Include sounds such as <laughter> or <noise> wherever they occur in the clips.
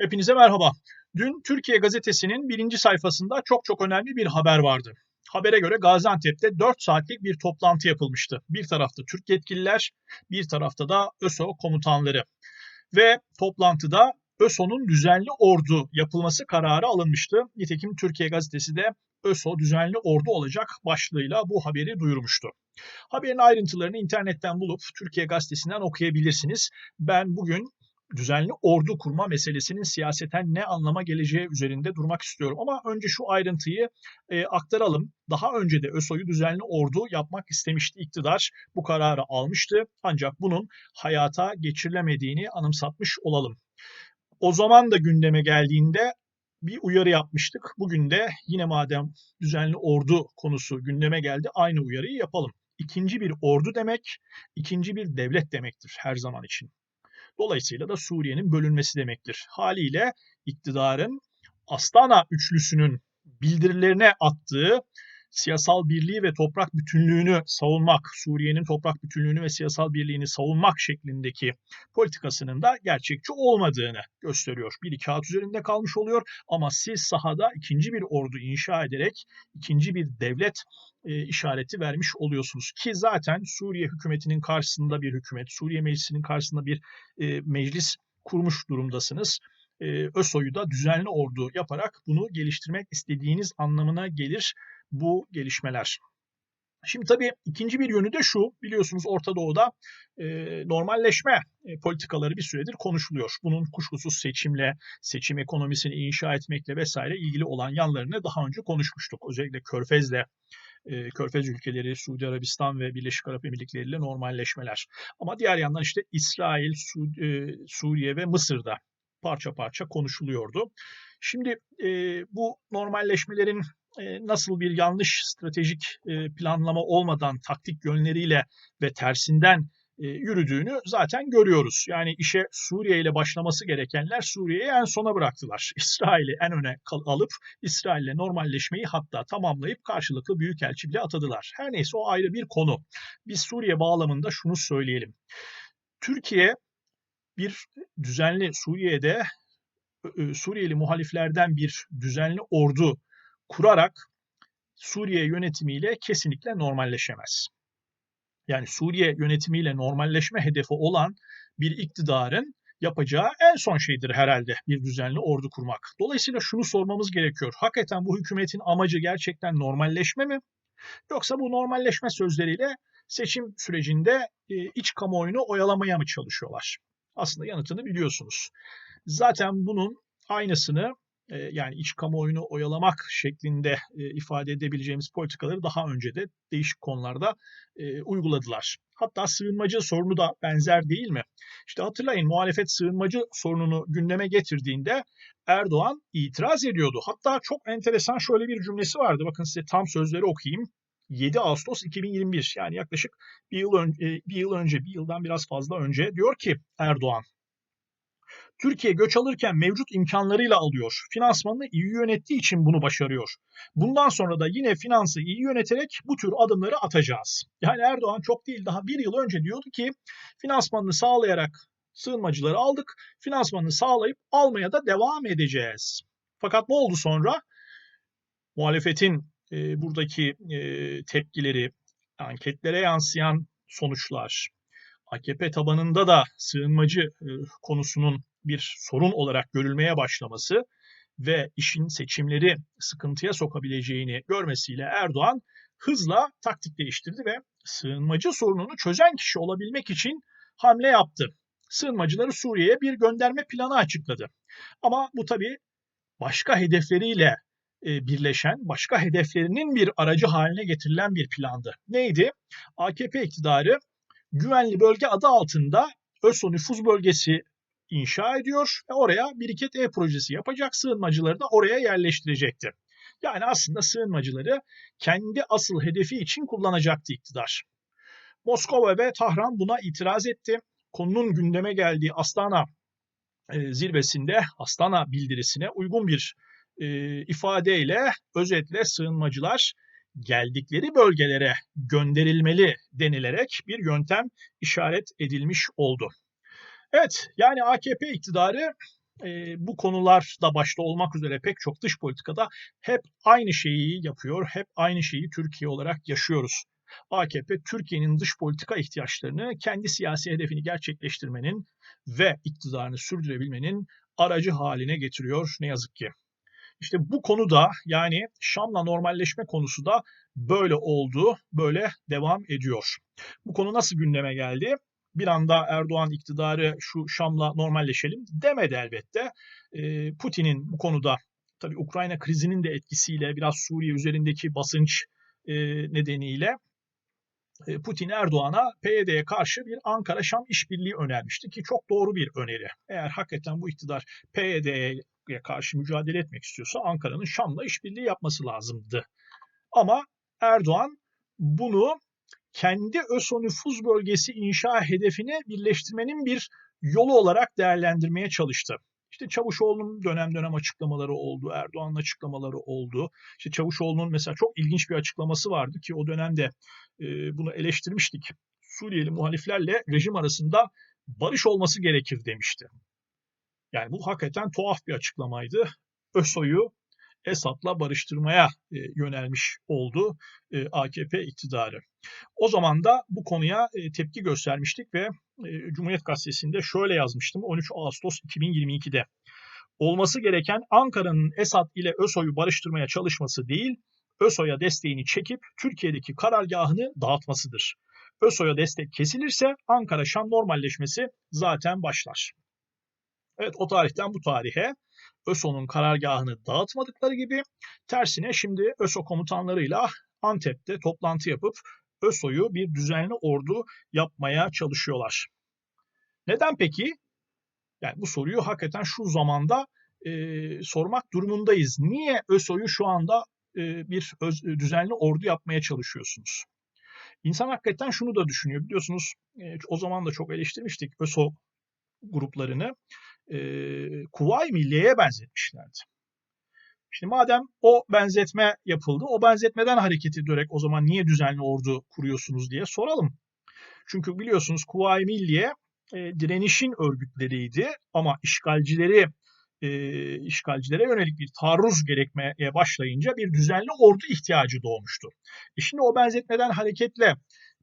Hepinize merhaba. Dün Türkiye Gazetesi'nin birinci sayfasında çok çok önemli bir haber vardı. Habere göre Gaziantep'te 4 saatlik bir toplantı yapılmıştı. Bir tarafta Türk yetkililer, bir tarafta da ÖSO komutanları. Ve toplantıda ÖSO'nun düzenli ordu yapılması kararı alınmıştı. Nitekim Türkiye Gazetesi de ÖSO düzenli ordu olacak başlığıyla bu haberi duyurmuştu. Haberin ayrıntılarını internetten bulup Türkiye Gazetesi'nden okuyabilirsiniz. Ben bugün düzenli ordu kurma meselesinin siyaseten ne anlama geleceği üzerinde durmak istiyorum. Ama önce şu ayrıntıyı e, aktaralım. Daha önce de ÖSO'yu düzenli ordu yapmak istemişti iktidar. Bu kararı almıştı. Ancak bunun hayata geçirilemediğini anımsatmış olalım. O zaman da gündeme geldiğinde bir uyarı yapmıştık. Bugün de yine madem düzenli ordu konusu gündeme geldi aynı uyarıyı yapalım. İkinci bir ordu demek, ikinci bir devlet demektir her zaman için. Dolayısıyla da Suriye'nin bölünmesi demektir. Haliyle iktidarın Astana üçlüsünün bildirilerine attığı siyasal birliği ve toprak bütünlüğünü savunmak, Suriye'nin toprak bütünlüğünü ve siyasal birliğini savunmak şeklindeki politikasının da gerçekçi olmadığını gösteriyor. Bir iki kağıt üzerinde kalmış oluyor ama siz sahada ikinci bir ordu inşa ederek ikinci bir devlet e, işareti vermiş oluyorsunuz. Ki zaten Suriye hükümetinin karşısında bir hükümet, Suriye meclisinin karşısında bir e, meclis kurmuş durumdasınız. E, ÖSO'yu da düzenli ordu yaparak bunu geliştirmek istediğiniz anlamına gelir bu gelişmeler. Şimdi tabii ikinci bir yönü de şu, biliyorsunuz Orta Doğu'da e, normalleşme e, politikaları bir süredir konuşuluyor. Bunun kuşkusuz seçimle, seçim ekonomisini inşa etmekle vesaire ilgili olan yanlarını daha önce konuşmuştuk. Özellikle Körfez'le, e, Körfez ülkeleri, Suudi Arabistan ve Birleşik Arap Emirlikleri ile normalleşmeler. Ama diğer yandan işte İsrail, e, Suriye ve Mısır'da parça parça konuşuluyordu. Şimdi e, bu normalleşmelerin nasıl bir yanlış stratejik e, planlama olmadan taktik yönleriyle ve tersinden e, yürüdüğünü zaten görüyoruz. Yani işe Suriye ile başlaması gerekenler Suriye'yi en sona bıraktılar. <laughs> İsrail'i en öne alıp İsrail'le normalleşmeyi hatta tamamlayıp karşılıklı büyükelçi bile atadılar. Her neyse o ayrı bir konu. Biz Suriye bağlamında şunu söyleyelim. Türkiye bir düzenli Suriye'de Suriyeli muhaliflerden bir düzenli ordu kurarak Suriye yönetimiyle kesinlikle normalleşemez. Yani Suriye yönetimiyle normalleşme hedefi olan bir iktidarın yapacağı en son şeydir herhalde bir düzenli ordu kurmak. Dolayısıyla şunu sormamız gerekiyor. Hakikaten bu hükümetin amacı gerçekten normalleşme mi? Yoksa bu normalleşme sözleriyle seçim sürecinde e, iç kamuoyunu oyalamaya mı çalışıyorlar? Aslında yanıtını biliyorsunuz. Zaten bunun aynısını yani iç kamuoyunu oyalamak şeklinde ifade edebileceğimiz politikaları daha önce de değişik konularda uyguladılar. Hatta sığınmacı sorunu da benzer değil mi? İşte hatırlayın muhalefet sığınmacı sorununu gündeme getirdiğinde Erdoğan itiraz ediyordu. Hatta çok enteresan şöyle bir cümlesi vardı. Bakın size tam sözleri okuyayım. 7 Ağustos 2021 yani yaklaşık bir yıl, önce, bir yıl önce, bir yıldan biraz fazla önce diyor ki Erdoğan Türkiye göç alırken mevcut imkanlarıyla alıyor. Finansmanını iyi yönettiği için bunu başarıyor. Bundan sonra da yine finansı iyi yöneterek bu tür adımları atacağız. Yani Erdoğan çok değil daha bir yıl önce diyordu ki finansmanını sağlayarak sığınmacıları aldık. Finansmanını sağlayıp almaya da devam edeceğiz. Fakat ne oldu sonra? Muhalefetin e, buradaki e, tepkileri, anketlere yansıyan sonuçlar, AKP tabanında da sığınmacı e, konusunun bir sorun olarak görülmeye başlaması ve işin seçimleri sıkıntıya sokabileceğini görmesiyle Erdoğan hızla taktik değiştirdi ve sığınmacı sorununu çözen kişi olabilmek için hamle yaptı. Sığınmacıları Suriye'ye bir gönderme planı açıkladı. Ama bu tabii başka hedefleriyle e, birleşen, başka hedeflerinin bir aracı haline getirilen bir plandı. Neydi? AKP iktidarı güvenli bölge adı altında ÖSO nüfuz bölgesi inşa ediyor ve oraya biriket ev projesi yapacak sığınmacıları da oraya yerleştirecekti. Yani aslında sığınmacıları kendi asıl hedefi için kullanacaktı iktidar. Moskova ve Tahran buna itiraz etti. Konunun gündeme geldiği Astana e, zirvesinde Astana bildirisine uygun bir e, ifadeyle özetle sığınmacılar geldikleri bölgelere gönderilmeli denilerek bir yöntem işaret edilmiş oldu. Evet yani AKP iktidarı e, bu konular da başta olmak üzere pek çok dış politikada hep aynı şeyi yapıyor, hep aynı şeyi Türkiye olarak yaşıyoruz. AKP Türkiye'nin dış politika ihtiyaçlarını kendi siyasi hedefini gerçekleştirmenin ve iktidarını sürdürebilmenin aracı haline getiriyor ne yazık ki. İşte bu konuda yani Şam'la normalleşme konusu da böyle oldu, böyle devam ediyor. Bu konu nasıl gündeme geldi? Bir anda Erdoğan iktidarı şu Şam'la normalleşelim demedi elbette. Putin'in bu konuda tabii Ukrayna krizinin de etkisiyle biraz Suriye üzerindeki basınç nedeniyle Putin Erdoğan'a PYD'ye karşı bir Ankara-Şam işbirliği önermişti ki çok doğru bir öneri. Eğer hakikaten bu iktidar PYD'ye karşı mücadele etmek istiyorsa Ankara'nın Şam'la işbirliği yapması lazımdı. Ama Erdoğan bunu kendi ÖSO nüfuz bölgesi inşa hedefine birleştirmenin bir yolu olarak değerlendirmeye çalıştı. İşte Çavuşoğlu'nun dönem dönem açıklamaları oldu, Erdoğan'ın açıklamaları oldu. İşte Çavuşoğlu'nun mesela çok ilginç bir açıklaması vardı ki o dönemde e, bunu eleştirmiştik. Suriyeli muhaliflerle rejim arasında barış olması gerekir demişti. Yani bu hakikaten tuhaf bir açıklamaydı. ÖSO'yu Esad'la barıştırmaya e, yönelmiş oldu e, AKP iktidarı. O zaman da bu konuya e, tepki göstermiştik ve Cumhuriyet Gazetesi'nde şöyle yazmıştım 13 Ağustos 2022'de. Olması gereken Ankara'nın Esad ile ÖSO'yu barıştırmaya çalışması değil, ÖSO'ya desteğini çekip Türkiye'deki karargahını dağıtmasıdır. ÖSO'ya destek kesilirse Ankara-Şam normalleşmesi zaten başlar. Evet o tarihten bu tarihe ÖSO'nun karargahını dağıtmadıkları gibi tersine şimdi ÖSO komutanlarıyla Antep'te toplantı yapıp ÖSO'yu bir düzenli ordu yapmaya çalışıyorlar. Neden peki? Yani bu soruyu hakikaten şu zamanda e, sormak durumundayız. Niye ÖSO'yu şu anda e, bir öz, düzenli ordu yapmaya çalışıyorsunuz? İnsan hakikaten şunu da düşünüyor. Biliyorsunuz e, o zaman da çok eleştirmiştik ÖSO gruplarını e, Kuvayi Milliye'ye benzetmişlerdi. Şimdi madem o benzetme yapıldı, o benzetmeden hareket ederek o zaman niye düzenli ordu kuruyorsunuz diye soralım. Çünkü biliyorsunuz Kuvayi Milliye e, direnişin örgütleriydi ama işgalcileri e, işgalcilere yönelik bir taarruz gerekmeye başlayınca bir düzenli ordu ihtiyacı doğmuştu. E şimdi o benzetmeden hareketle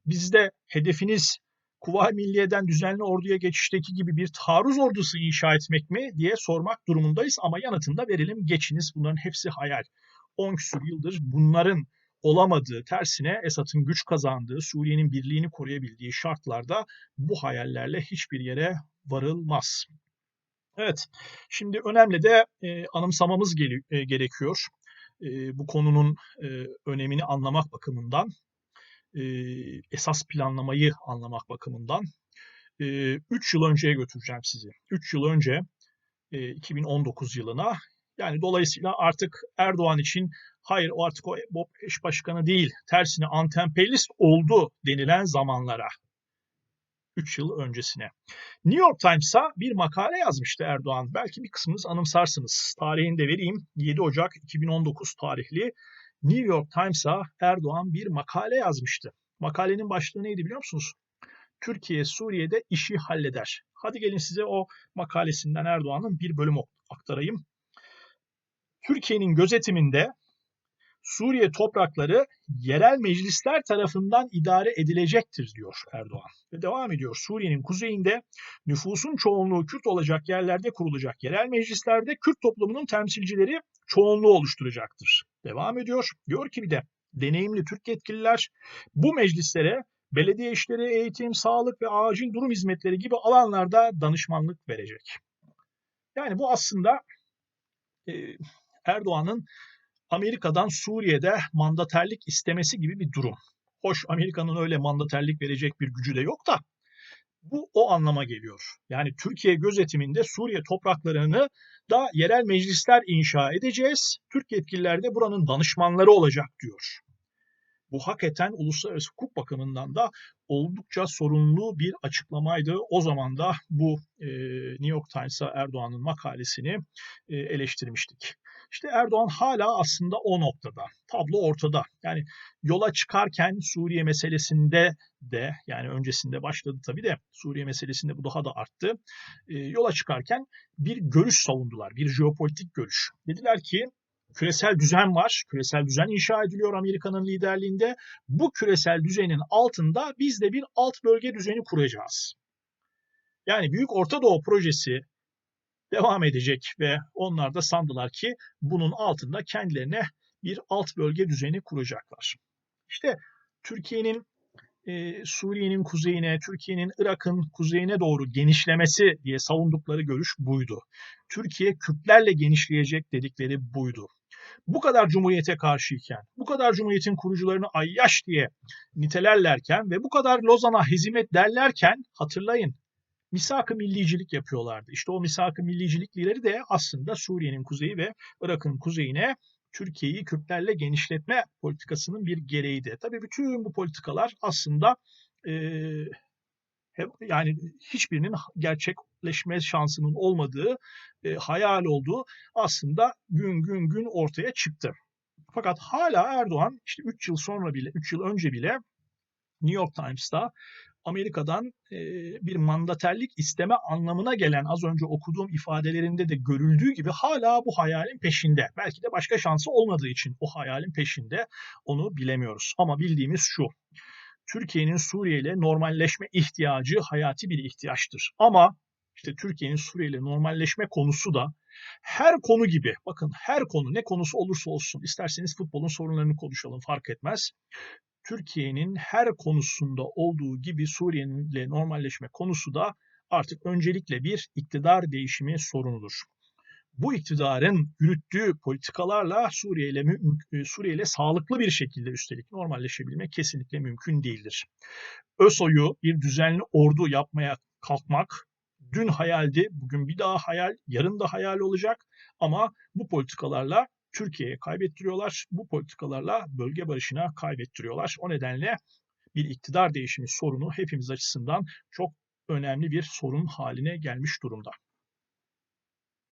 bizde hedefiniz Kuvayi Milliye'den düzenli orduya geçişteki gibi bir taarruz ordusu inşa etmek mi diye sormak durumundayız ama yanıtını da verelim geçiniz bunların hepsi hayal. 10 küsur yıldır bunların olamadığı, tersine Esad'ın güç kazandığı, Suriye'nin birliğini koruyabildiği şartlarda bu hayallerle hiçbir yere varılmaz. Evet, şimdi önemli de e, anımsamamız gel- e, gerekiyor. E, bu konunun e, önemini anlamak bakımından e, esas planlamayı anlamak bakımından. 3 yıl önceye götüreceğim sizi. 3 yıl önce 2019 yılına yani dolayısıyla artık Erdoğan için hayır o artık o BOP eş başkanı değil tersine antemperyalist oldu denilen zamanlara. 3 yıl öncesine. New York Times'a bir makale yazmıştı Erdoğan. Belki bir kısmınız anımsarsınız. Tarihini de vereyim. 7 Ocak 2019 tarihli New York Times'a Erdoğan bir makale yazmıştı. Makalenin başlığı neydi biliyor musunuz? Türkiye Suriye'de işi halleder. Hadi gelin size o makalesinden Erdoğan'ın bir bölüm aktarayım. Türkiye'nin gözetiminde Suriye toprakları yerel meclisler tarafından idare edilecektir diyor Erdoğan. Ve devam ediyor. Suriye'nin kuzeyinde nüfusun çoğunluğu Kürt olacak yerlerde kurulacak yerel meclislerde Kürt toplumunun temsilcileri çoğunluğu oluşturacaktır. Devam ediyor. Diyor ki bir de deneyimli Türk yetkililer bu meclislere belediye işleri, eğitim, sağlık ve acil durum hizmetleri gibi alanlarda danışmanlık verecek. Yani bu aslında e, Erdoğan'ın Amerika'dan Suriye'de mandaterlik istemesi gibi bir durum. Hoş Amerika'nın öyle mandaterlik verecek bir gücü de yok da bu o anlama geliyor. Yani Türkiye gözetiminde Suriye topraklarını da yerel meclisler inşa edeceğiz. Türk yetkililer de buranın danışmanları olacak diyor. Bu hakikaten uluslararası hukuk bakımından da oldukça sorunlu bir açıklamaydı. O zaman da bu e, New York Times'a Erdoğan'ın makalesini e, eleştirmiştik. İşte Erdoğan hala aslında o noktada. Tablo ortada. Yani yola çıkarken Suriye meselesinde de yani öncesinde başladı tabii de Suriye meselesinde bu daha da arttı. E, yola çıkarken bir görüş savundular. Bir jeopolitik görüş. Dediler ki küresel düzen var. Küresel düzen inşa ediliyor Amerika'nın liderliğinde. Bu küresel düzenin altında biz de bir alt bölge düzeni kuracağız. Yani Büyük Orta Doğu projesi devam edecek ve onlar da sandılar ki bunun altında kendilerine bir alt bölge düzeni kuracaklar. İşte Türkiye'nin e, Suriye'nin kuzeyine, Türkiye'nin Irak'ın kuzeyine doğru genişlemesi diye savundukları görüş buydu. Türkiye Kürtlerle genişleyecek dedikleri buydu. Bu kadar cumhuriyete karşıyken, bu kadar cumhuriyetin kurucularını ayyaş diye nitelerlerken ve bu kadar Lozan'a hizmet derlerken hatırlayın misak-ı millicilik yapıyorlardı. İşte o misak-ı millicilikleri de aslında Suriye'nin kuzeyi ve Irak'ın kuzeyine Türkiye'yi Kürtlerle genişletme politikasının bir gereğiydi. Tabii bütün bu politikalar aslında e, yani hiçbirinin gerçekleşme şansının olmadığı, e, hayal olduğu aslında gün gün gün ortaya çıktı. Fakat hala Erdoğan işte 3 yıl sonra bile, 3 yıl önce bile New York Times'ta Amerika'dan e, bir mandaterlik isteme anlamına gelen az önce okuduğum ifadelerinde de görüldüğü gibi hala bu hayalin peşinde. Belki de başka şansı olmadığı için o hayalin peşinde onu bilemiyoruz. Ama bildiğimiz şu. Türkiye'nin Suriye ile normalleşme ihtiyacı hayati bir ihtiyaçtır. Ama işte Türkiye'nin Suriye ile normalleşme konusu da her konu gibi bakın her konu ne konusu olursa olsun isterseniz futbolun sorunlarını konuşalım fark etmez. Türkiye'nin her konusunda olduğu gibi Suriye'nin ile normalleşme konusu da artık öncelikle bir iktidar değişimi sorunudur. Bu iktidarın yürüttüğü politikalarla Suriye ile Suriye ile sağlıklı bir şekilde üstelik normalleşebilmek kesinlikle mümkün değildir. ÖSO'yu bir düzenli ordu yapmaya kalkmak dün hayaldi, bugün bir daha hayal, yarın da hayal olacak ama bu politikalarla Türkiye'ye kaybettiriyorlar. Bu politikalarla bölge barışına kaybettiriyorlar. O nedenle bir iktidar değişimi sorunu hepimiz açısından çok önemli bir sorun haline gelmiş durumda.